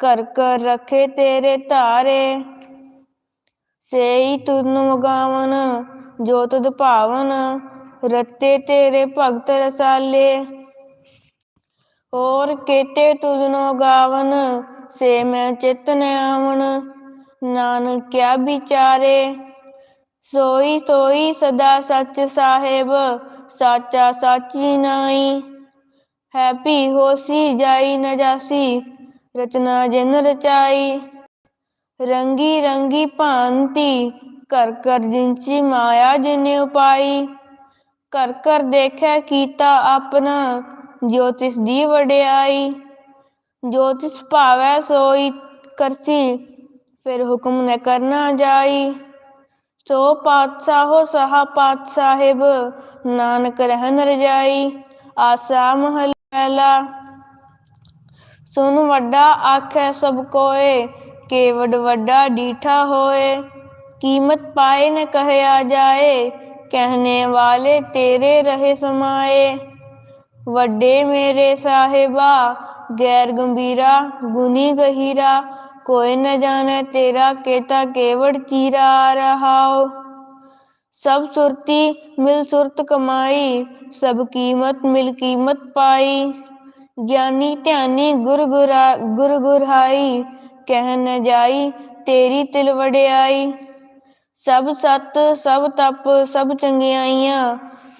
ਕਰ ਕਰ ਰਖੇ ਤੇਰੇ ਧਾਰੇ। ਸੇਈ ਤੁਨ ਮਗਾਵਨ, ਜੋ ਤੁਧ ਭਾਵਨ, ਰਤੇ ਤੇਰੇ ਭਗਤ ਰਸਾਲੇ। ਹੋਰ ਕੇਤੇ ਤੁਧਨੋ ਗਾਵਨ, ਸੇ ਮੈਂ ਚਿਤ ਨ ਆਵਣ। ਨਾਨਕ ਕਿਆ ਵਿਚਾਰੇ, ਸੋਈ ਸੋਈ ਸਦਾ ਸੱਚ ਸਾਹਿਬ, ਸਾਚਾ ਸਾਚੀ ਨਾਈ ਹੈ ਹੋਸੀ ਜਾਈ ਨ ਜਾਸੀ ਰਚਨਾ ਜਿਨ ਰਚਾਈ, ਰੰਗੀ ਰੰਗੀ ਭਾਂਤੀ ਕਰ ਕਰ ਜਿਨਸੀ ਮਾਇਆ ਜਿਨੇ ਉਪਾਈ। ਕਰ ਕਰ ਦੇਖੈ ਕੀਤਾ ਆਪਣਾ ਜੋਤਿਸ਼ ਦੀ ਵਡਿਆਈ। ਜੋਤਿਸ਼ ਭਾਵੈ ਸੋਈ, ਕਰਸੀ, ਫਿਰ ਹੁਕਮ ਨ ਕਰਨਾ ਜਾਈ। ਸੋ ਪਾਤਸ਼ਾਹੋ ਸਹਾ ਪਾਤ ਸਾਹਿਬ ਨਾਨਕ ਰਹਿਨ ਰਜਾਈ। ਆਸਾ ਮਹਲਾ ਸੁਨ ਵੱਡਾ ਆਖੈ ਸਭ ਕੋਏ ਕੇਵਡ ਵੱਡਾ ਡੀਠਾ ਹੋਏ। ਕੀਮਤ ਪਾਏ ਨ ਕਹਿਆ ਜਾਏ ਕਹਿਨੇ ਵਾਲੇ ਤੇਰੇ ਰਹੇ ਸਮਾਏ। ਵੱਡੇ ਮੇਰੇ ਸਾਹਿਬਾ, ਗੈਰ ਗੰਭੀਰਾ ਗੁਨੀ ਗਹੀਰਾ, ਕੋਈ ਨ ਜਾਣੇ ਤੇਰਾ ਕੇਤਾ ਕੇਵੜ ਚੀਰਾ ਰਹਾਓ ਸਭ ਸੁਰਤੀ ਮਿਲ ਸੁਰਤ ਕਮਾਈ, ਸਭ ਕੀਮਤ ਮਿਲ ਕੀਮਤ ਪਾਈ। ਗਿਆਨੀ ਧਿਆਨੀ ਗੁਰ ਗੁਰਾ ਗੁਰ ਗੁਰਹਾਈ ਕਹਿ ਨ ਜਾਈ ਤੇਰੀ ਤਿਲ ਵਡਿਆਈ ਸਭ ਸਤ, ਸਭ ਤਪ, ਸਭ ਚੰਗਿਆਈਆਂ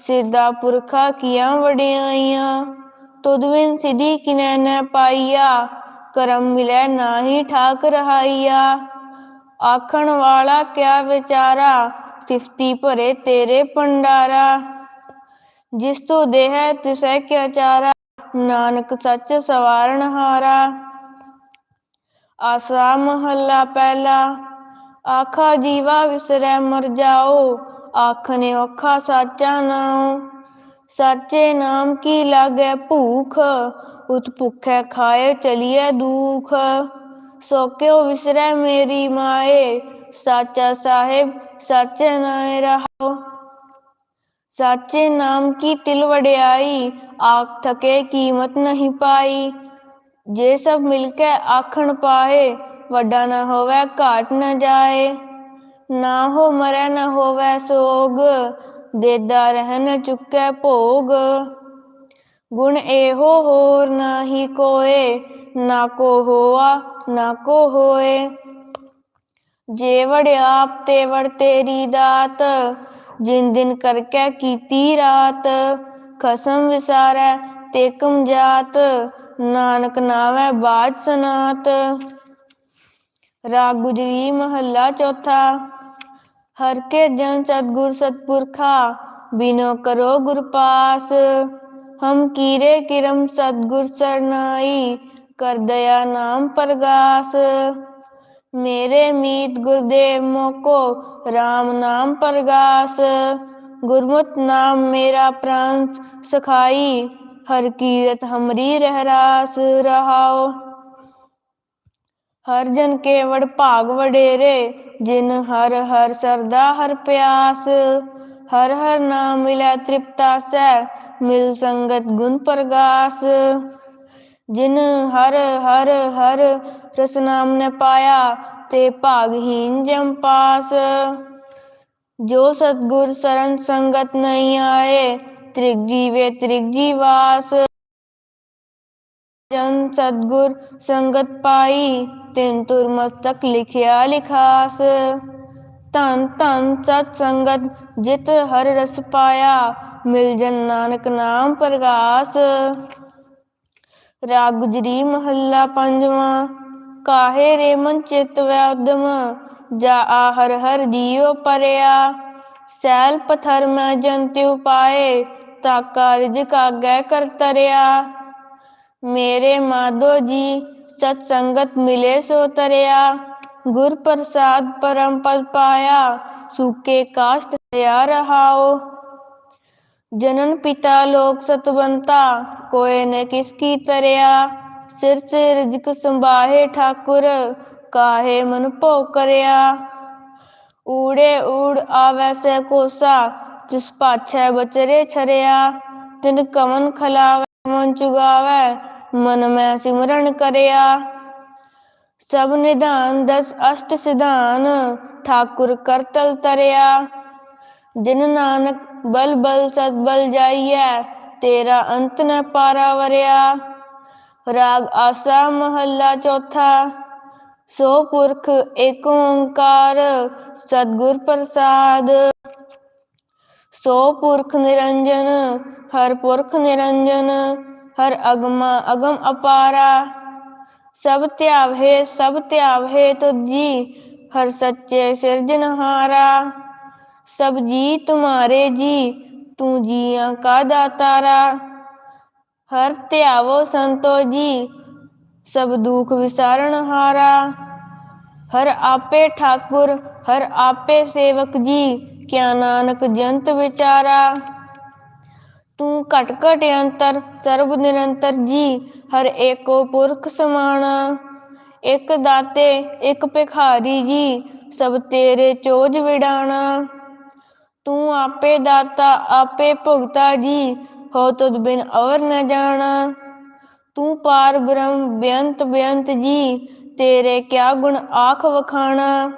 ਸਿੱਧਾ ਪੁਰਖਾ ਕੀਆਂ ਵਡਿਆਈਆਂ। ਤੁਧ ਬਿਨ ਸਿਧੀ ਕਿਨੈ ਨ ਪਾਈਆ, ਕਰਮ ਮਿਲੈ ਨਾਹੀ ਠਾਕ ਰਹਾਈਆ। ਆਖਣ ਵਾਲਾ ਕਿਆ ਵਿਚਾਰਾ, ਸਿਫਤੀ ਭਰੇ ਤੇਰੇ ਭੰਡਾਰਾ। ਜਿਸ ਤੂੰ ਦੇਹ ਤਿਸੈ ਕਿਆ ਚਾਰਾ ਨਾਨਕ ਸੱਚ ਸਵਾਰਨ ਹਾਰਾ। ਆਸਰਾ ਮਹੱਲਾ ਪਹਿਲਾ, ਆਖਾ ਜੀਵਾ ਵਿਸਰੈ ਮਰ ਜਾਓ ਆਖਨੇ ਔਖਾ ਸਾਚਾ ਨਾਉ। ਸਾਚੇ ਨਾਮ ਕੀ ਲਾਗੈ ਭੂਖ, ਉਤ ਭੁਖੈ ਖਾਏ ਚਲੀਐ ਦੁਖ। ਸੋ ਕਿਉ ਵਿਸਰੈ ਮੇਰੀ ਮਾਏ, ਸਾਚਾ ਸਾਹਿਬ, ਸਾਚੇ ਨਾਏ ਰਹਾਓ ਸਾਚੇ ਨਾਮ ਕੀ ਤਿਲ ਵਡਿਆਈ? ਆਖ ਥਕੇ ਕੀਮਤ ਨਹੀਂ ਪਾਈ। ਜੇ ਸਭ ਮਿਲ ਕੇ ਆਖਣ ਪਾਏ, ਵੱਡਾ ਨਾ ਹੋਵੇ, ਘਾਟ ਨਾ ਜਾਏ। ਨਾ ਹੋ ਮਰੈ, ਨਾ ਹੋਵੇ ਸੋਗ, ਦੇਦਾ ਰਹਿ ਨ ਚੁੱਕੈ ਭੋਗ। ਗੁਣ ਇਹੋ ਹੋਰ ਨਾਹੀ ਕੋਏ, ਨਾ ਕੋ ਹੋਆ, ਨਾ ਕੋ ਹੋਏ। ਜੇ ਵੜਿਆਪ ਤੇ ਵੜ ਤੇਰੀ ਦਾਤ ਜਿਨ ਦਿਨ ਕਰਕੇ ਕੀਤੀ ਰਾਤ, ਖਸਮ ਵਿਸਾਰੈ ਤੇ ਕਮ ਜਾਤ, ਨਾਨਕ ਨਾਵੈ ਬਾਜ ਸਨਾਤ। ਰਾਗ ਗੁਜਰੀ ਮਹੱਲਾ ਚੌਥਾ, ਹਰ ਕੇ ਜਨ ਸਤਗੁਰ ਸਤਪੁਰਖਾ, ਬਿਨੋ ਕਰੋ ਗੁਰ ਪਾਸ। ਹਮ ਕੀਰੇ ਕਿਰਮ ਸਤਗੁਰ ਸਰਨਾਈ, ਕਰ ਦਇਆ ਨਾਮ ਪ੍ਰਗਾਸ। ਮੇਰੇ ਮੀਤ ਗੁਰਦੇਵ ਮੋਕੋ RAM ਨਾਮ ਪ੍ਰਗਾਸ ਗੁਰਮਤਿ ਨਾਮ ਮੇਰਾ ਪ੍ਰਾਨ ਸਖਾਈ ਹਰ ਕੀਰਤ ਹਮਰੀ ਰਹਿ ਰਾਸ ਰਹਾਓ ਹਰ ਜਨ ਕੇਵੜ ਭਾਗ ਵਡੇਰੇ ਜਿਨ ਹਰ ਹਰ ਸਰਦਾ ਹਰ ਪਿਆਸ ਹਰ ਹਰ ਨਾਮ ਮਿਲੈ ਤ੍ਰਿਪਤਾ ਸੈ ਮਿਲ ਸੰਗਤ ਗੁਣ ਪ੍ਰਗਾਸ ਜਿਨ ਹਰ ਹਰ ਹਰ ਰਸ ਨਾਮ ਨੇ ਪਾਇਆ ਤੇ ਭਾਗਹੀਨ ਜਮ ਪਾਸ। ਜੋ ਸਤਗੁਰ ਸਰਨ ਸੰਗਤ ਨਹੀਂ ਆਏ, ਤ੍ਰਿਗ ਜੀਵੇ ਤ੍ਰਿਗ ਜੀਵਾਸ ਜਨ ਸਤਗੁਰ ਸੰਗਤ ਪਾਈ, ਤਿਨ ਤੁਰ ਮਸਤਕ ਲਿਖਿਆ ਲਿਖਾਸ। ਧੰਨ ਧੰਨ ਸਤ ਸੰਗਤ ਜਿਤ ਹਰ ਰਸ ਪਾਇਆ, ਮਿਲ ਜਨ ਨਾਨਕ ਨਾਮ ਪ੍ਰਗਾਸ। ਰਾਗ ਗੁਜਰੀ ਮਹੱਲਾ ਪੰਜਵਾਂ। ਕਾਹੇ ਰੇ ਮਨ ਚਿਤ ਵੈ ਉਦਮ ਜਾ ਆ ਹਰ ਹਰ ਜੀਉ ਪਰਿਆ ਸੈਲ ਪਥਰ ਮੈਂ ਜੰਤਿ ਉਪਾਏ ਤਾ ਕਾਰਜ ਕਾਗੈ ਕਰ ਤਰਿਆ ਮੇਰੇ ਮਾਧੋ ਜੀ ਸਤ ਸੰਗਤ ਮਿਲੇ ਸੋ ਤਰਿਆ ਗੁਰ ਪ੍ਰਸਾਦ ਪਰਮ ਪਦ ਪਾਇਆ ਸੂਕੇ ਕਾਸ਼ਟ ਤਿਆ ਰਹਾਓ ਜਨਨ ਪਿਤਾ ਲੋਕ ਸਤਵੰਤਾ ਕੋਏ ਨ ਕਿਸ ਕੀ ਤਰਿਆ ਸਿਰ ਸਿਰ ਰਿਜਕ ਸੰਭਾਹੇ ਠਾਕੁਰ, ਕਾਹੇ ਮਨ ਭੋ ਕਰਿਆ। ਊੜੇ ਊੜ ਆਵੈ ਸੇ ਕੋਸਾ, ਜਿਸ ਪਾਛੈ ਬਚਰੇ ਛਰਿਆ। ਤਿਨ ਕਮਨ ਖਲਾਵੈ, ਮਨ ਚੁਗਾਵੈ, ਮਨ ਮੈਂ ਸਿਮਰਨ ਕਰਿਆ। ਸਭ ਨਿਧਾਨ ਦਸ ਅਸ਼ਟ ਸਿਧਾਨ, ਠਾਕੁਰ ਕਰਤਲ ਤਰਿਆ। ਜਿਨ ਨਾਨਕ ਬਲ ਬਲ ਸਤ ਬਲ ਜਾਈਐ, ਤੇਰਾ ਅੰਤ ਨ ਪਾਰਾ ਵਰਿਆ। ਰਾਗ ਆਸਾ ਮਹੱਲਾ ਚੌਥਾ, ਸੋ ਪੁਰਖ ਏਕ ਓੰਕਾਰ ਸਤਿਗੁਰ ਪ੍ਰਸਾਦ। ਸੋ ਪੁਰਖ ਨਿਰੰਜਨ, ਹਰ ਪੁਰਖ ਨਿਰੰਜਨ, ਹਰ ਅਗਮਾ ਅਗਮ ਅਪਾਰਾ। ਸਭ ਧਿਆਵੇ ਸਭ ਧਿਆਵੇ ਤੁਜੀ ਹਰ ਸੱਚੇ ਸਿਰਜਨਹਾਰਾ ਸਭ ਜੀ ਤੁਮਾਰੇ ਜੀ, ਤੂੰ ਜੀਆਂ ਕਾ ਦਾਤਾਰਾ। ਹਰ ਧਿਆਵੋ ਸੰਤੋ ਜੀ, ਸਭ ਦੁਖ ਵਿਸਾਰਨ ਹਾਰਾ। ਹਰ ਆਪੇ ਠਾਕੁਰ, ਹਰ ਆਪੇ ਸੇਵਕ ਜੀ, ਕਿਆ ਨਾਨਕ ਜੰਤ ਵਿਚਾਰਾ। ਤੂੰ ਘਟ ਘਟ ਅੰਤਰ, ਸਰਬ ਨਿਰੰਤਰ ਜੀ, ਹਰ ਏਕੋ ਪੁਰਖ ਸਮਾਣਾ। ਇੱਕ ਦਾਤੇ, ਇਕ ਭਿਖਾਰੀ ਜੀ, ਸਭ ਤੇਰੇ ਚੋਜ ਵਿਡਾਣਾ। ਤੂੰ ਆਪੇ ਦਾਤਾ, ਆਪੇ ਭੁਗਤਾ ਜੀ ਹੋ ਤੁਧ ਬਿਨ ਅਵਰ ਨ ਜਾਣਾ। ਤੂੰ ਪਾਰ ਬ੍ਰਹਮ ਬੇਅੰਤ ਬੇਅੰਤ ਜੀ, ਤੇਰੇ ਕਿਆ ਗੁਣ ਆਖ ਵਖਾਣਾ।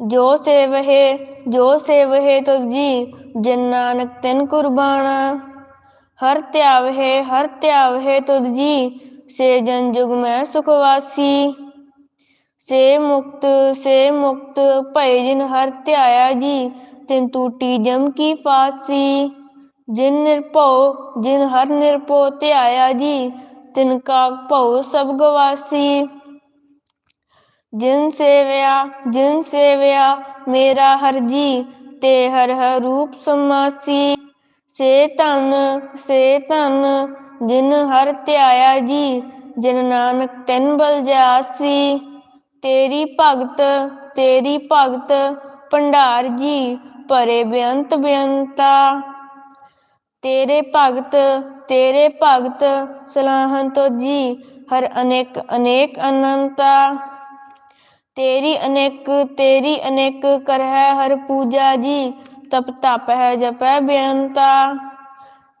ਜੋ ਸੇਵਹਿ ਜੋ ਸੇਵਹਿ ਤੁਧ ਜੀ, ਜਿਨ ਨਾਨਕ ਤਿਨ ਕੁਰਬਾਨਾ ਹਰ ਧਿਆਵਹਿ ਹਰ ਧਿਆਵਹਿ ਤੁਧ ਜੀ, ਸੇ ਜਨ ਜੁਗ ਮੈਂ ਸੁਖਵਾਸੀ ਸੇ ਮੁਕਤ ਸੇ ਮੁਕਤ ਭੈ ਜਿਨ ਹਰ ਧਿਆਇਆ ਜੀ, ਤਿਨ ਟੂਟੀ ਜਮ ਕੀ ਫਾਸੀ ਜਿਨ ਨਿਰਭਉ ਜਿਨ ਹਰ ਨਿਰਭਉ ਧਿਆਇਆ ਜੀ, ਤਿਨ ਕਾ ਭਉ ਸਭ ਗਵਾਸੀ। ਜਿਨ ਸੇਵਿਆ ਜਿਨ ਸੇਵਿਆ ਮੇਰਾ ਹਰ ਜੀ, ਤੇ ਹਰ ਹਰ ਰੂਪ ਸਮਾਸੀ। ਸੇ ਧਨ ਸੇ ਧਨ, ਜਿਨ ਹਰ ਧਿਆਇਆ ਜੀ, ਜਿਨ ਨਾਨਕ ਤਿਨ ਬਲ ਜਾਸੀ ਤੇਰੀ ਭਗਤ ਤੇਰੀ ਭਗਤ, ਭੰਡਾਰ ਜੀ, ਭਰੇ ਬੇਅੰਤ ਬੇਅੰਤਾ। ਤੇਰੇ ਭਗਤ ਤੇਰੇ ਭਗਤ ਸਲਾਹਨ ਤੋ ਜੀ, ਹਰ ਅਨੇਕ ਅਨੇਕ ਅਨੰਤਾ। ਤੇਰੀ ਅਨੇਕ ਤੇਰੀ ਅਨੇਕ ਕਰਹਿ ਹਰ ਪੂਜਾ ਜੀ, ਤਪ ਤਪ ਹੈ ਜਪੈ ਬੇਅੰਤਾ।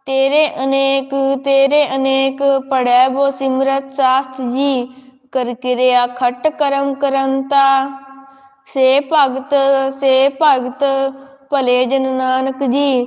ਤੇਰੇ ਅਨੇਕ ਤੇਰੇ ਅਨੇਕ ਪੜੈ ਬੋ ਸਿਮਰਤ ਸਾਸਤ ਜੀ, ਕਰ ਕਿਰਿਆ ਖਟ ਕਰਮ ਕਰੰਤਾ। ਸੇ ਭਗਤ ਸੇ ਭਗਤ, ਭਲੇ ਜਨ ਨਾਨਕ ਜੀ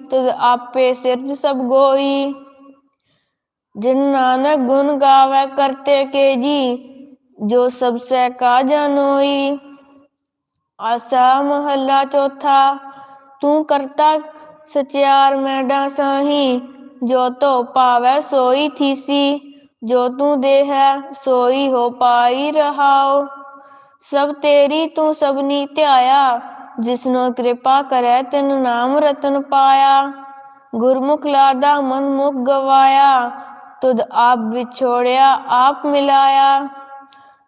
ਆਪੇ ਸਿਰਜ ਸਭ ਗੋਈ। ਜਿਨ ਨਾਨਕ ਗੁਣ ਗਾਵੇ ਕਰਤੇ ਕੇ ਜੀ, ਜੋ ਸਭ ਸੇ ਕਾ ਜਾਨੋਈ ਆਸਾ ਮਹੱਲਾ ਚੌਥਾ, ਤੂੰ ਕਰਤਾ ਸਚਿਆਰ ਮੈਡਾ ਸਾਹੀ ਜੋ ਤੋ ਪਾਵੈ ਸੋਈ ਥੀਸੀ, ਜੋ ਤੂੰ ਦੇ ਸੋਈ ਹੋ ਪਾਈ ਰਹਾਓ ਸਭ ਤੇਰੀ ਤੂੰ ਸਭਨੀ ਧਿਆਇਆ ਜਿਸਨੋ ਕਿਰਪਾ ਕਰੈ, ਤਿਨ ਨਾਮ ਰਤਨ ਪਾਇਆ। ਗੁਰਮੁਖ ਲਾਦਾ ਮਨ ਮੁਖ ਗਵਾਇਆ। ਤੁਧ ਆਪ ਵਿਛੋੜਿਆ, ਆਪ ਮਿਲਾਇਆ।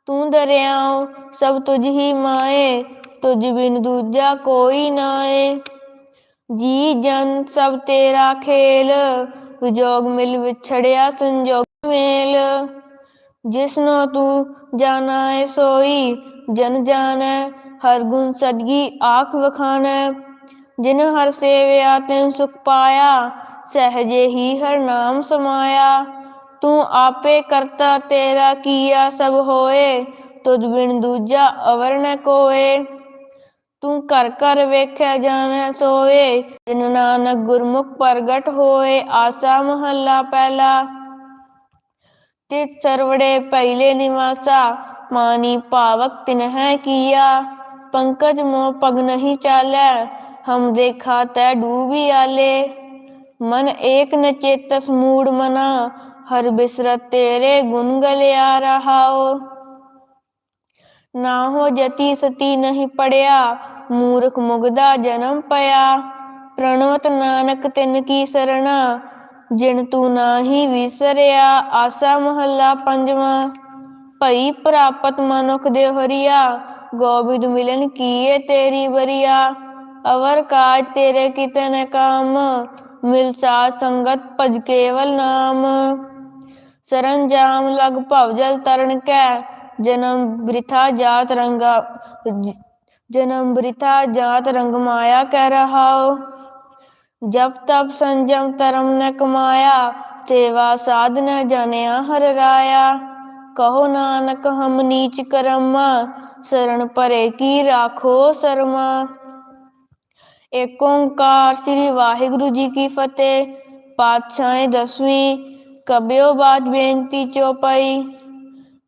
ਤੂੰ ਦਰਿਆਉ, ਸਭ ਤੁਝ ਹੀ ਮਾਏ। ਤੁਝ ਬਿਨ ਦੂਜਾ ਕੋਈ ਨਾਏ। ਜੀ ਜਨ, ਸਭ ਤੇਰਾ ਖੇਲ। ਵਿਜੋਗ ਮਿਲ ਵਿਛੜਿਆ, ਸੰਜੋਗ ਮੇਲ। ਜਿਸਨੋ ਤੂੰ ਜਾਣਾ ਏ ਸੋਈ, ਜਨ ਜਾਣੈ ਹਰ ਗੁਣ ਸਦਗੀ ਆਖ ਵਖਾਣੈ ਜਿਨ ਹਰ ਸੇਵਿਆ ਤਿਨ ਸੁਖ ਪਾਇਆ, ਸਹਜੇ ਹੀ ਹਰ ਨਾਮ ਸਮਾਇਆ। ਤੂੰ ਆਪੇ ਕਰਤਾ ਤੇਰਾ ਕੀਆ ਸਭ ਹੋਏ, ਤੁਧ ਬਿਨ ਦੂਜਾ ਅਵਰ ਨ ਕੋਏ। ਤੂੰ ਘਰ ਘਰ ਵੇਖਿਆ ਜਾਣੈ ਸੋਏ, ਜਿਨ ਨਾਨਕ ਗੁਰਮੁਖ ਪ੍ਰਗਟ ਹੋਏ, ਆਸਾ ਮਹੱਲਾ ਪਹਿਲਾ। ਤਿਤ ਸਰਵੜੇ ਪਹਿਲੇ ਨਿਵਾਸਾ, ਮਾਨੀ ਭਾਵਕ ਤਿਨਹਿ ਕੀਆ। ਪੰਕਜ ਮੋ ਪਗ ਨਹੀਂ ਚਾਲੈ, ਹਮ ਦੇਖਾ ਤੈ ਡੂਬੀ ਆਲੇ। ਮਨ ਏਕ ਨ ਚੇਤਸ ਮੂੜ ਮਨਾ, ਹਰ ਬਿਸਰਤ ਤੇਰੇ ਗੁਣ ਗਲਿਆ ਰਹਾਓ ਨਾ ਹੋ ਜਤੀ ਸਤੀ ਨਹੀਂ ਪੜਿਆ, ਮੂਰਖ ਮੁਗਦਾ ਜਨਮ ਪਿਆ। ਪ੍ਰਣਵਤ ਨਾਨਕ ਤਿਨ ਕੀ ਸਰਣਾ, ਜਿਨ ਤੂੰ ਨਾਹੀ ਵਿਸਰਿਆ, ਆਸਾ ਮਹੱਲਾ ਪੰਜਵਾਂ। ਭਈ ਪ੍ਰਾਪਤ ਮਨੁਖ ਦੇ ਹਰੀਆ ਗੋਬਿੰਦ ਮਿਲਨ ਕੀਏ ਤੇਰੀ ਬਰੀਆ ਅਵਰ ਕਾਜ ਤੇਰੇ ਕਿਤਨ ਕਾਮ। ਮਿਲ ਸਾ ਸੰਗਤ ਭਜ ਕੇਵਲ ਨਾਮ। ਸਰਨ ਜਾਮ ਲਗ ਭਵ ਜਲ ਤਰਨ ਕੈ। ਜਨਮ ਬ੍ਰਿਥਾ ਜਾਤ ਰੰਗਾ। ਜਨਮ ਬ੍ਰਿਥਾ ਜਾਤ ਰੰਗ ਮਾਇਆ ਕਹਿ ਰਹਾ ਜਬ ਤਬ ਸੰਜਮ ਤਰਮ ਨ ਕਮਾਇਆ। ਸੇਵਾ ਸਾਧ ਨ ਜਾਣਿਆ ਹਰ ਰਾਇਆ। ਕਹੋ ਨਾਨਕ ਹਮ ਨੀਚ ਕਰਮ। शरण परे की राखो शर्मा ਏਕ ਓੰਕਾਰ ਸ੍ਰੀ ਵਾਹਿਗੁਰੂ ਜੀ ਕੀ ਫਤਿਹ ਪਾਤਸ਼ਾਹ ਦਸਵੀਂ ਕਬਿਓ ਬਾਤ ਬੇਨਤੀ ਚੋਪਈ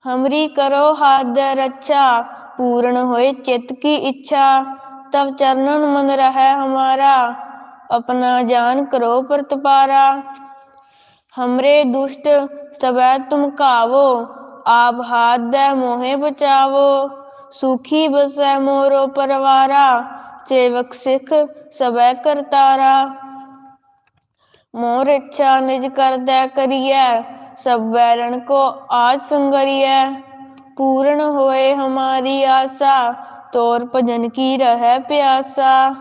ਹਮਰੀ ਕਰੋ ਹੱਦ ਰੱਛਾ ਪੂਰਨ ਹੋਏ ਚਿਤ ਕੀ ਇੱਛਾ ਤਬ ਚਰਨਨ ਮਨ ਰਹਿ ਹਮਾਰਾ अपना जान करो प्रतपारा हमरे दुष्ट सबै तुम कावो आप हाथ दे मोहे बचावो ਸੁਖੀ ਬਸੈ ਮੋਰੋ ਪਰਵਾਰਾ ਸੇਵਕ ਸਿਖ ਸਬੈ ਕਰਤਾਰਾ। ਮੋਰ ਇੱਛਾ ਨਿਜ ਕਰਦਾ ਕਰੀਐ, ਸਭ ਵੈਰਣ ਕੋ ਆਜ ਸੰਗਰੀਐ। ਪੂਰਨ ਹੋਏ ਹਮਾਰੀ ਆਸਾ, ਤੋਰ ਭਜਨ ਕੀ ਰਹਿ ਪਿਆਸਾ।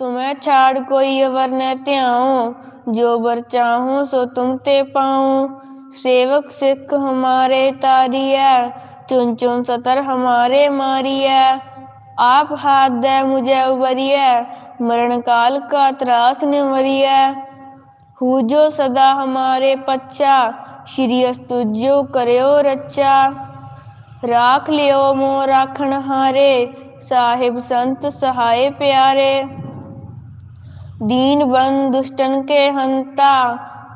ਤੁਮੈ ਛਾੜ ਕੋਈ ਅਵਰ ਨ ਧਿਆਉ, ਜੋ ਵਰ ਚਾਹੂੰ ਸੋ ਤੁਮ ਤੇ ਪਾਉ। ਸੇਵਕ ਸਿੱਖ ਹਮਾਰੇ ਤਾਰੀਐ चुन चुन सतर हमारे मारी है आप हाथ दे मुझे उबरिए मरण काल का त्रास ने मरिए हु जो सदा हमारे पच्चा श्री अस्तुजो करो रच्चा राख लियो मोह राखण हारे साहिब संत सहाय प्यारे दीन बंद दुष्टन के हंता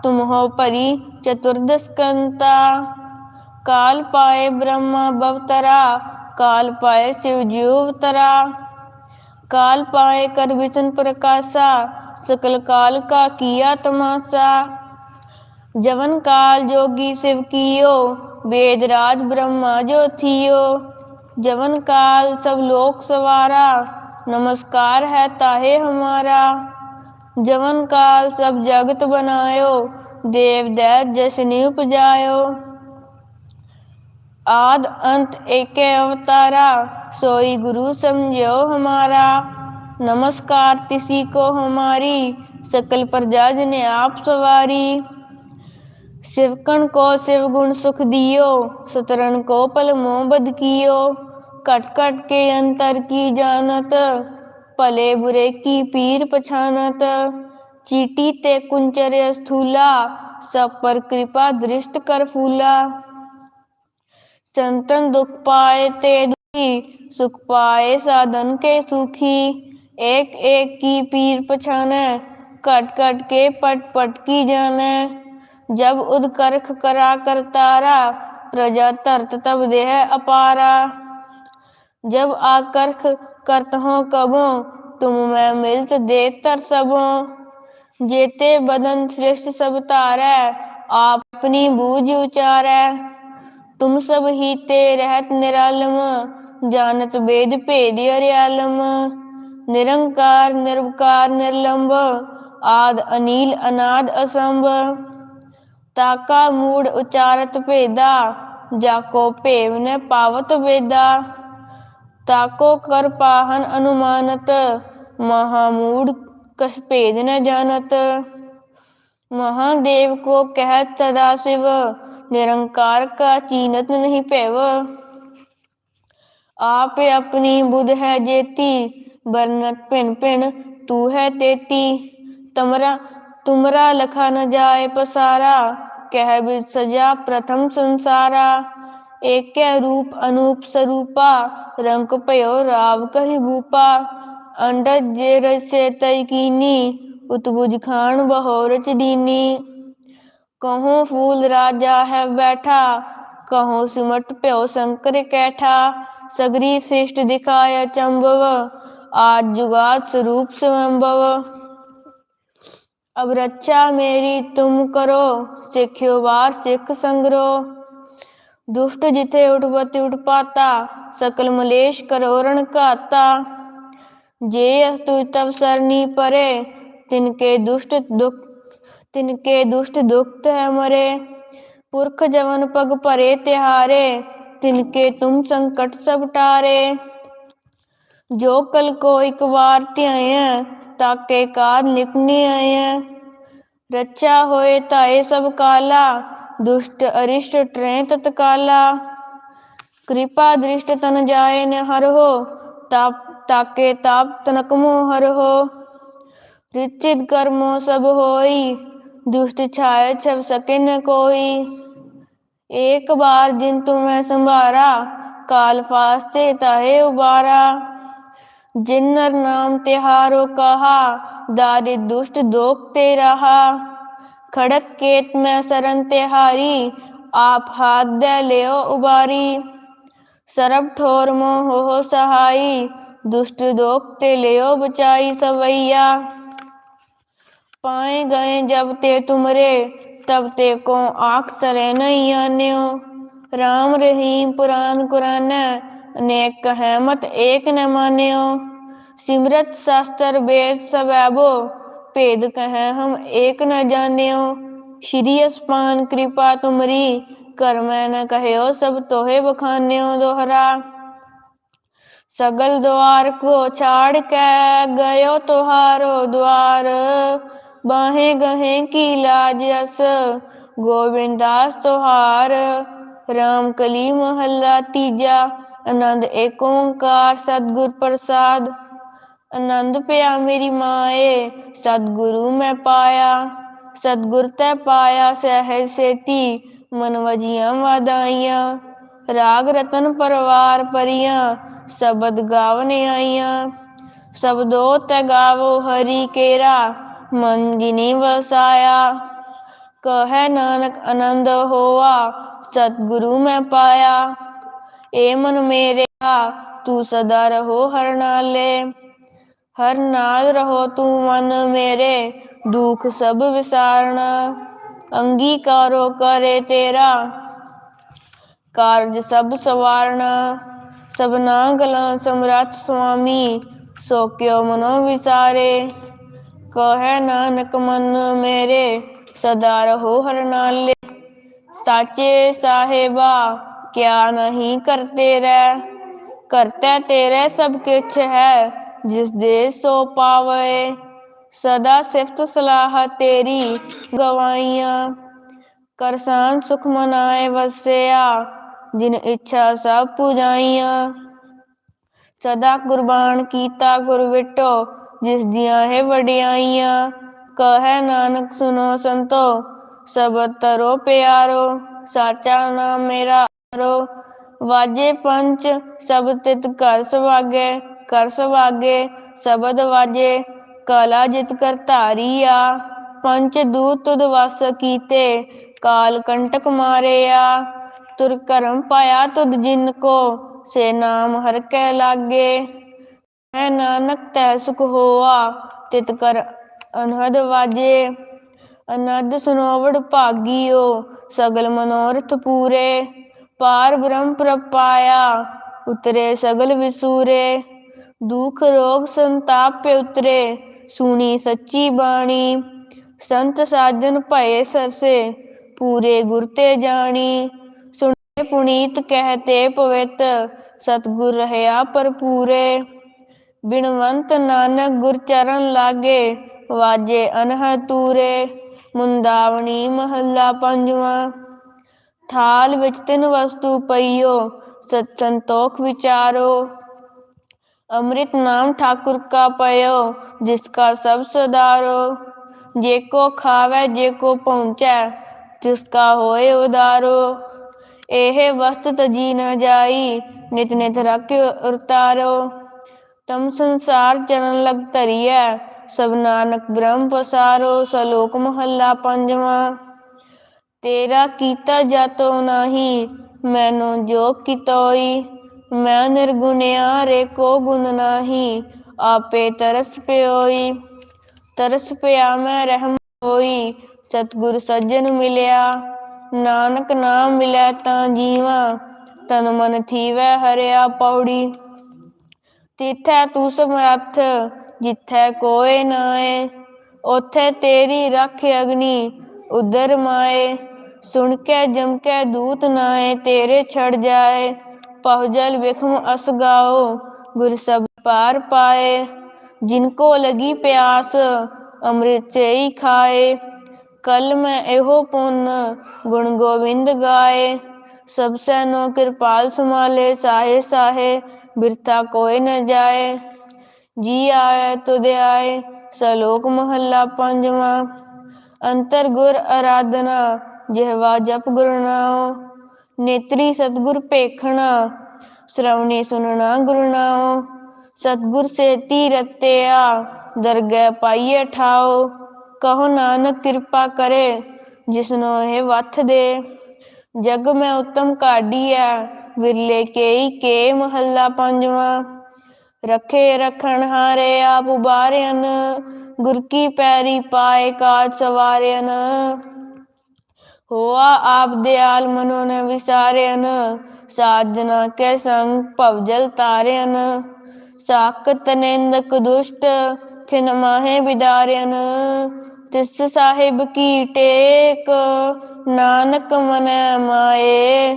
तुम हो परी चतुर्दश कंता काल पाए ब्रह्म बवतरा काल पाए शिव जीवतरा काल पाए कर विष्णु प्रकाशा, सकल काल का किया तमाशा। जवन काल जोगी शिव कियो वेदराज ब्रह्मा जो थियो। जवन काल सब लोक सवारा, नमस्कार है ताहे हमारा। जवन काल सब जगत बनायो, देव दैत जशनि उपजायो। ਆਦ ਅੰਤ ਏਕੇ ਅਵਤਾਰਾ, ਸੋਈ ਗੁਰੂ ਸਮਝਿਓ ਹਮਾਰਾ। ਨਮਸਕਾਰ ਤਿਸੀ ਕੋ ਹਮਾਰੀ, ਸਕਲ ਪ੍ਰਜਾ ਜਨ ਆਪ ਸਵਾਰੀ। ਸਿਵਕਣ ਕੋ ਸਿਵ ਗੁਣ ਸੁਖ ਦਿਓ, ਸਤਰਣ ਕੋ ਪਲ ਮੋਹ ਬਦ ਕੀਓ। ਕਟ ਕਟ ਕੇ ਅੰਤਰ ਕੀ ਜਾਣਤ, ਭਲੇ ਬੁਰੇ ਕੀ ਪੀਰ ਪਛਾਨਤ। ਚੀਟੀ ਤੇ ਕੁੰਚਰ ਅਸਥੂਲਾ ਸਭ ਪਰ ਕਿਰਪਾ ਦ੍ਰਿਸ਼ਟ ਕਰ ਫੂਲਾ। संतन दुख पाए ते दुखी, सुख पाए साधन के सुखी। एक एक की पीर पछाने कट कट के पट पट की जाने जब उदकर्ख करा कर तारा, प्रजा तरत तब देह अपारा। जब आकर्ख करत हो कबो, तुम मैं मिलत दे तर सबो। जेते बदन श्रेष्ठ सब तारै आप अपनी बूझ उचारै ਤੁਮ ਸਭ ਹੀ ਤੇ ਰਹਿਤ ਨਿਰਾਲਮ ਜਾਣਤ ਵੇਦ ਭੇਦ ਅਰਿਆਲਮ ਨਿਰੰਕਾਰ ਨਿਰਵਕਾਰ ਨਿਰਲੰਭ ਆਦ ਅਨੀਲ ਅਨਾਦ ਅਸੰਭ ਤਾਕਾ ਮੂੜ ਉਚਾਰਤ ਭੇਦਾ ਜਾ ਕੋ ਭੇਵ ਨੇ ਪਾਵਤ ਵੇਦਾ ਤਾਕੋ ਕਰ ਪਾਹਨ ਅਨੁਮਾਨਤ ਮਹਾਮੂੜ ਕਛ ਭੇਦ ਨ ਜਾਣਤ ਮਹਾਦੇਵ ਕੋ ਕਹਿ ਸਦਾ ਸਿਵ निरंकार का चीनत नहीं पैव आप अपनी बुध है जेती बरनत पिन पिन तू है तेती तमरा तुमरा लखा न जाए पसारा कह बिद सजा प्रथम संसारा एक रूप अनूप स्वरूपा रंग पयो राव कही भूपा अंडज जे रसे तय कीनी उतबुज खान बहोरच दीनी कहो फूल राजा है बैठा, कहो सिमट प्यो शंकर कैठा। सगरी श्रेष्ठ दिखाया चंबव, आज जुगात स्वरूप स्वयंभव। अब रक्षा मेरी तुम करो, सिख्यो बार सिख संग्रो। दुष्ट जिथे उठपति उठ पाता, सकल मलेश करोरण काता। जे अस्तु तब सरनी परे, तिनके दुष्ट दुख ਤਿਨਕੇ ਦੁਸ਼ਟ ਦੁਖਤ ਹੈ ਮਰੇ, ਪੁਰਖ ਜਵਨ ਪਗ ਭਰੇ ਤਿਹਾਰੇ, ਤਿਨਕੇ ਤੁਮ ਸੰਕਟ ਸਭ ਟਾਰੇ। ਜੋ ਕਲ ਕੋ ਇੱਕ ਵਾਰ ਧਿਆਇਆ ਤਾਕੇ ਕਾਰ ਨਿਕਨੇ ਆਇਆ ਰੱਚਾ ਹੋਏ ਤਾਏ ਸਭ ਕਾਲਾ, ਦੁਸ਼ਟ ਅਰਿਸ਼ਟ ਟ੍ਰੈ ਤਤਕਾਲਾ। ਕਿਰਪਾ ਦ੍ਰਿਸ਼ਟ ਤਨ ਜਾਏ ਨ ਹਰ ਹੋ ਤਾਪ ਤਾਕੇ ਤਾਪ ਤਨਕਮੋ ਹਰ ਹੋ ਰਿਚਿਤ ਕਰਮੋ ਸਭ ਹੋਈ दुष्ट छाये छप सके न कोई। एक बार जिन तुम्हें संभारा, काल फास्ते ताहे उबारा। जिन्नर नाम तिहारो कहा दारि दुष्ट दोखते रहा। खड़क केत में सरन तिहारी, आप हाथ दे लियो उबारी। सरब ठोर मोह हो सहाई, दुष्ट दोखते लियो बचाई सवैया। पाए गए जब ते तुमरे तब ते को आख तरे नहीं आन्यो राम रहीम पुराण कुरान अनेक कहे मत एक न मान्यो सिमरत शास्त्र वेद सबैबो भेद कहे हम एक न जान्यो श्री अस्पान कृपा तुमरी कर मैं न कहयो सब तोहे बखान्यो दोहरा सगल द्वार को छाड़ के गयो तुहारो द्वार ਬਾਹੇ ਗਹੇ ਕੀ ਲਾਜ ਅਸ? ਗੋਬਿੰਦਾਸ ਤੁਹਾਰ RAM ਕਲੀ ਮਹੱਲਾ ਤੀਜਾ, ਆਨੰਦ ਏਕ ਓੰਕਾਰ ਸਤਗੁਰ ਪ੍ਰਸਾਦ। ਆਨੰਦ ਪਿਆ ਮੇਰੀ ਮਾਏ, ਸਤਗੁਰੂ ਮੈਂ ਪਾਇਆ। ਸਤਗੁਰ ਤੈ ਪਾਇਆ ਸਹਿਜ ਸੇਤੀ, ਮਨ ਵਜੀਆਂ ਵਾਦਾਈਆਂ ਰਾਗ ਰਤਨ ਪਰਵਾਰ ਪਰੀਆਂ, ਸ਼ਬਦ ਗਾਵਨ ਆਈਆਂ। ਸਬਦੋ ਤੈ ਗਾਵੋ ਹਰੀ ਕੇਰਾ ਮਨ ਜਿਨੀ ਵਸਾਇਆ। ਕਹੈ ਨਾਨਕ, ਆਨੰਦ ਹੋਆ, ਸਤਿਗੁਰੂ ਮੈਂ ਪਾਇਆ। ਏ ਮਨ ਮੇਰੇ ਤੂੰ ਸਦਾ ਰਹੋ ਹਰ ਨਾਲੇ। ਹਰ ਨਾਲ ਰਹੋ ਤੂੰ ਮਨ ਮੇਰੇ, ਦੁੱਖ ਸਭ ਵਿਸਾਰਣਾ। ਅੰਗੀਕਾਰੋ ਕਰੇ ਤੇਰਾ, ਕਾਰਜ ਸਭ ਸਵਾਰਣਾ। ਸਭਨਾ ਗਲਾਂ ਸਮਰੱਥ ਸੁਆਮੀ, ਸੋ ਕਿਉ ਮਨੋ ਵਿਸਾਰੇ। ਕਹੈ ਨਾਨਕ ਮਨ ਮੇਰੇ, ਸਦਾ ਰਹੋ ਹਰ ਨਾਲੇ। ਸਾਚੇ ਸਾਹਿਬਾ, ਕਿਆ ਨਹੀਂ ਕਰਤੇ ਰਹਿ। ਕਰਤਾ ਤੇਰੇ ਸਭ ਕਿਛ ਹੈ, ਜਿਸ ਦੇ ਸੋ ਪਾਵੇ ਸਦਾ ਸਿਫਤ ਸਲਾਹ ਤੇਰੀ ਗਵਾਈਆਂ। ਕਰਸਾਨ ਸੁਖ ਮਨਾਏ ਵਸਿਆ, ਜਿਨ ਇੱਛਾ ਸਭ ਪੁਜਾਈਆਂ। ਸਦਾ ਕੁਰਬਾਨ ਕੀਤਾ ਗੁਰ ਵਿਟੋ ਜਿਸ ਦੀਆਂ ਹੈ ਵਡਿਆਈਆਂ ਕਹੈ ਨਾਨਕ ਸੁਨੋ ਸੰਤੋ ਸਬਦ ਤਰੋ ਪਿਆਰੋ, ਸਾਚਾ ਨਾਮ ਮੇਰਾ ਰੋ ਵਾਜੇ ਪੰਚ, ਸਭ ਤਿਤ ਕਰ ਸਵਾਗੇ ਕਰ ਸਵਾਗੇ, ਸ਼ਬਦ ਵਾਜੇ, ਕਲਾ ਜਿਤ ਕਰ ਧਾਰੀਆ। ਪੰਚ ਦੂਤ ਤੁਧ ਵਸ ਕੀਤੇ, ਕਾਲ ਕੰਟਕ ਮਾਰਿਆ। ਤੁਰ ਕਰਮ ਪਾਇਆ ਤੁਧ ਜਿਨ ਕੋ, ਸੇ ਨਾਮ ਹਰ ਕੈ ਲਾਗੇ। ਹੈ ਨਾਨਕ, ਤੈ ਸੁਖ ਹੋਆ, ਤਿਤ ਕਰ ਅਨਹਦ ਵਾਜੇ। ਅਨੰਦ ਸੁਨੋਵੜ ਭਾਗੀਓ, ਸਗਲ ਮਨੋਰਥ ਪੂਰੇ। ਪਾਰ ਬ੍ਰਹਮ ਪ੍ਰਪਾਇਆ, ਉਤਰੇ ਸਗਲ ਵਿਸੂਰੇ। ਦੁਖ ਰੋਗ ਸੰਤਾਪ ਪੇ ਉਤਰੇ, ਸੁਣੀ ਸੱਚੀ ਬਾਣੀ। ਸੰਤ ਸਾਜਨ ਭਏ ਸਰਸੇ, ਪੂਰੇ ਗੁਰ ਤੇ ਜਾਣੀ। ਸੁਣੇ ਪੁਨੀਤ ਕਹਤੇ ਪਵਿੱਤ, ਸਤਗੁਰ ਪਰ ਪੂਰੇ ਬਿਨਵੰਤ ਨਾਨਕ ਗੁਰ ਚਰਨ ਲਾਗੇ, ਵਾਜੇ ਅਨਹ ਤੂਰੇ, ਮੁੰਦਾਵਣੀ ਮਹੱਲਾ ਪੰਜਵਾਂ। ਥਾਲ ਵਿੱਚ ਤਿੰਨ ਵਸਤੂ ਪਈਓ, ਸਤ ਸੰਤੋਖ ਵਿਚਾਰੋ। ਅੰਮ੍ਰਿਤ ਨਾਮ ਠਾਕੁਰ ਕਾ ਪਇਓ, ਜਿਸ ਕਾ ਸਭ ਸਦਾਰੋ। ਜੇ ਕੋ ਖਾਵੇ, ਜੇ ਕੋ ਪਹੁੰਚੈ, ਜਿਸ ਕਾ ਹੋਏ ਉਦਾਰੋ। ਇਹ ਵਸਤ ਤਜੀ ਨ ਜਾਈ, ਨਿਤ ਨਿਤ ਰੱਖਿ ਉਤਾਰੋ। ਤਮ ਸੰਸਾਰ ਚਰਨ ਲਗ ਧਰੀਐ, ਸਭ ਨਾਨਕ ਬ੍ਰਹਮ ਪਸਾਰੋ, ਸਲੋਕ ਮਹੱਲਾ ਪੰਜਵਾਂ। ਤੇਰਾ ਕੀਤਾ ਜਾਤੋ ਨਾਹੀ, ਮੈਨੂੰ ਜੋ ਕਿਤੋਈ। ਮੈਂ ਨਿਰਗੁਣਿਆ ਰੇ ਕੋ ਗੁਣ ਨਾਹੀ, ਆਪੇ ਤਰਸ ਪਿਓਈ। ਤਰਸ ਪਿਆ ਮੈਂ ਰਹਿਮ ਹੋਈ, ਸਤਗੁਰ ਸੱਜਣ ਮਿਲਿਆ। ਨਾਨਕ ਨਾਮ ਮਿਲੈ ਤਾਂ ਜੀਵਾ, ਤਨ ਮਨ ਥੀਵੈ ਹਰਿਆ ਪੌੜੀ। ਤਿਥੈ ਤੂੰ ਸਮਰੱਥ, ਜਿੱਥੈ ਕੋਏ ਨਾਏ ਉਥੇ ਤੇਰੀ ਰੱਖ ਅਗਨੀ ਉਦਰ ਮਾਏ। ਸੁਣ ਕੇ ਜਮ ਕੇ ਦੂਤ ਨਾਏ, ਤੇਰੇ ਛੜ ਜਾਏ। ਪਹੁਜਲ ਵਿਖਮ ਅਸ ਗਾਓ, ਗੁਰ ਸਭ ਪਾਰ ਪਾਏ। ਜਿਨ ਕੋ ਲਗੀ ਪਿਆਸ, ਅੰਮ੍ਰਿਤ ਸੇਈ ਖਾਏ। ਕਲ ਮੈਂ ਇਹੋ ਪੁੰਨ, ਗੁਣ ਗੋਬਿੰਦ ਗਾਏ। ਸਭ ਸੈਨੋ ਕਿਰਪਾਲ ਸਮਾਲੇ ਸਾਹੇ ਸਾਹੇ ਬਿਰਤਾ ਕੋਇ ਨ ਜਾਏ, ਜੀ ਆਏ ਤੁਧ ਆਏ ਸਲੋਕ ਮਹੱਲਾ ਪੰਜਵਾਂ। ਅੰਤਰ ਗੁਰ ਆਰਾਧਨਾ ਜਿਹਵਾ ਜਪ ਗੁਰ ਨਾਉ। ਨੇਤਰੀ ਸਤਗੁਰ ਭੇਖਣਾ, ਸ਼ਰਵਣੀ ਸੁਨਣਾ ਗੁਰੂ ਨਾਉ। ਸਤਗੁਰ ਸੇਤੀ ਰਤਿਆ ਦਰਗਹਿ ਪਾਈਏ ਠਾਓ ਕਹੋ ਨਾਨਕ ਕਿਰਪਾ ਕਰੇ, ਜਿਸਨੋ ਇਹ ਵੱਥ ਦੇ। ਜਗ ਮੈਂ ਉਤਮ ਕਾਢੀਐ ਵਿਰਲੇ ਕੇਈ ਕੇ ਮਹੱਲਾ ਪੰਜਵਾਂ, ਰਖੇ ਰਖਣ ਹਾਰੇ ਆਪ ਉਬਾਰਿਆਨ ਗੁਰ ਕੀ ਪੈਰੀ ਪਾਏ ਕਾਜ ਸਵਾਰਿਆਨ ਹੋਆ ਆਪ ਦਿਆਲ ਮਨੋ ਨ ਵਿਸਾਰਿਆਨ ਸਾਜਨਾ ਕੇ ਸੰਗ ਭਵਜਲ ਤਾਰਿਆਨ ਸਾਕਤ ਨਿੰਦਕ ਦੁਸ਼ਟ, ਖਿਨ ਮਾਹੇ ਵਿਦਾਰਿਆਨ ਤਿਸ ਸਾਹਿਬ ਕੀ ਟੇਕ, ਨਾਨਕ ਮਨੈ ਮਾਏ।